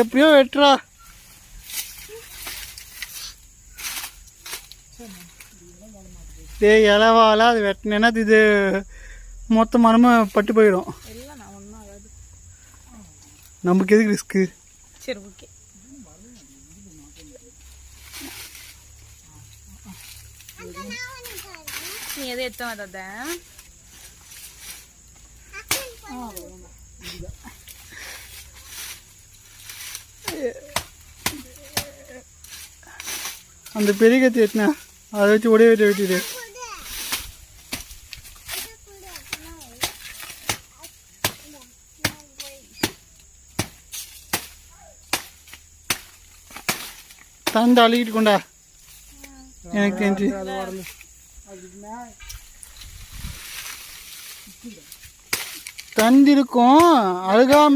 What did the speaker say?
எப்படியோ வெட்டுறா. டேய் இலவால அது வெட்டினேன்னா இது மொத்த மரமும் பட்டு போயிடும். நமக்கு எதுக்கு ரிஸ்க்கு சரி ஓகே நீ எதை எடுத்து வந்தத அந்த பெரிய கத்தி எட்டினா? அதை வச்சு ஒரே வெட்டி வெட்டிடு. தந்து அழுகிட்டு கொண்டா. எனக்கு தெரிஞ்சு. தந்திருக்கும் அழுகாம